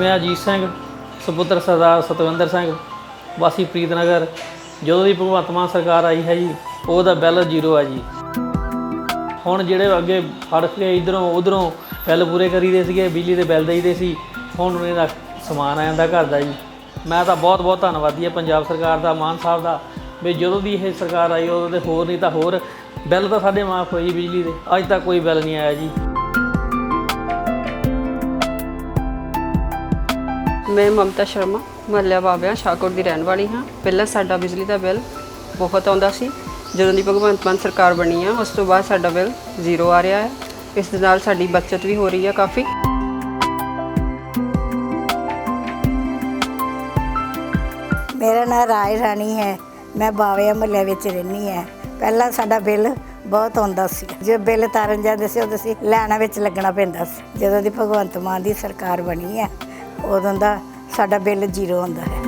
ਮੈਂ ਅਜੀਤ ਸਿੰਘ, ਸੁਪੁੱਤਰ ਸਰਦਾਰ ਸਤਵਿੰਦਰ ਸਿੰਘ, ਵਾਸੀ ਪ੍ਰੀਤਨਗਰ ਜਦੋਂ ਦੀ ਭਗਵੰਤ ਮਾਨ ਸਰਕਾਰ ਆਈ ਹੈ ਜੀ, ਉਹਦਾ ਬਿੱਲ ਜ਼ੀਰੋ ਆ ਜੀ। ਹੁਣ ਜਿਹੜੇ ਅੱਗੇ ਫੜ ਕੇ ਇਧਰੋਂ ਉਧਰੋਂ ਬਿੱਲ ਪੂਰੇ ਕਰੀਦੇ ਸੀਗੇ, ਬਿਜਲੀ ਦੇ ਬਿੱਲ ਦੇਈਦੇ ਸੀ, ਹੁਣ ਉਹਨਾਂ ਦਾ ਸਮਾਨ ਆ ਜਾਂਦਾ ਘਰ ਦਾ ਜੀ। ਮੈਂ ਤਾਂ ਬਹੁਤ ਬਹੁਤ ਧੰਨਵਾਦੀ ਹਾਂ ਪੰਜਾਬ ਸਰਕਾਰ ਦਾ, ਮਾਨ ਸਾਹਿਬ ਦਾ, ਵੀ ਜਦੋਂ ਦੀ ਇਹ ਸਰਕਾਰ ਆਈ, ਉਦੋਂ ਦੇ ਹੋਰ ਨਹੀਂ ਤਾਂ ਹੋਰ। ਬਿੱਲ ਤਾਂ ਸਾਡੇ ਮਾਫ ਹੋਏ ਜੀ ਬਿਜਲੀ ਦੇ, ਅੱਜ ਤੱਕ ਕੋਈ ਬਿੱਲ ਨਹੀਂ ਆਇਆ ਜੀ। ਮੈਂ ਮਮਤਾ ਸ਼ਰਮਾ, ਮਹੱਲਾ ਬਾਬਿਆਂ, ਸ਼ਾਹਕੋਟ ਦੀ ਰਹਿਣ ਵਾਲੀ ਹਾਂ। ਪਹਿਲਾਂ ਸਾਡਾ ਬਿਜਲੀ ਦਾ ਬਿੱਲ ਬਹੁਤ ਆਉਂਦਾ ਸੀ। ਜਦੋਂ ਦੀ ਭਗਵੰਤ ਮਾਨ ਸਰਕਾਰ ਬਣੀ ਆ, ਉਸ ਤੋਂ ਬਾਅਦ ਸਾਡਾ ਬਿੱਲ ਜ਼ੀਰੋ ਆ ਰਿਹਾ ਹੈ। ਇਸ ਦੇ ਨਾਲ ਸਾਡੀ ਬਚਤ ਵੀ ਹੋ ਰਹੀ ਹੈ ਕਾਫੀ। ਮੇਰਾ ਨਾਮ ਰਾਏ ਰਾਣੀ ਹੈ। ਮੈਂ ਬਾਵੇ ਮਹੱਲੇ ਵਿੱਚ ਰਹਿੰਦੀ ਹਾਂ। ਪਹਿਲਾਂ ਸਾਡਾ ਬਿੱਲ ਬਹੁਤ ਆਉਂਦਾ ਸੀ। ਜੇ ਬਿੱਲ ਤਾਰਨ ਜਾਂਦੇ ਸੀ, ਉਦੋਂ ਅਸੀਂ ਲਾਈਨਾਂ ਵਿੱਚ ਲੱਗਣਾ ਪੈਂਦਾ ਸੀ। ਜਦੋਂ ਦੀ ਭਗਵੰਤ ਮਾਨ ਦੀ ਸਰਕਾਰ ਬਣੀ ਹੈ ਉਦੋਂ ਦਾ ਸਾਡਾ ਬਿੱਲ ਜ਼ੀਰੋ ਆਉਂਦਾ ਹੈ।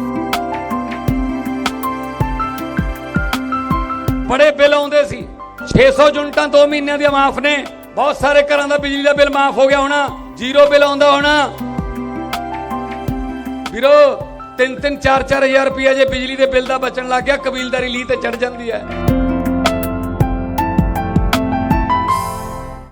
ਬੜੇ ਬਿੱਲ ਆਉਂਦੇ ਸੀ। 600 ਯੂਨਿਟਾਂ 2 ਮਹੀਨਿਆਂ ਦੀਆਂ ਮਾਫ ਨੇ। ਬਹੁਤ ਸਾਰੇ ਘਰਾਂ ਦਾ ਬਿਜਲੀ ਦਾ ਬਿੱਲ ਮਾਫ ਹੋ ਗਿਆ ਹੋਣਾ। ਜ਼ੀਰੋ ਬਿੱਲ ਆਉਂਦਾ ਹੋਣਾ। ਵੀਰੋ 3-3 4-4000 ਰੁਪਏ ਜੇ ਬਿਜਲੀ ਦੇ ਬਿੱਲ ਦਾ ਬਚਣ ਲੱਗ ਗਿਆ, ਕਬੀਲਦਾਰੀ ਲੀ ਤੇ ਚੜ ਜਾਂਦੀ ਹੈ।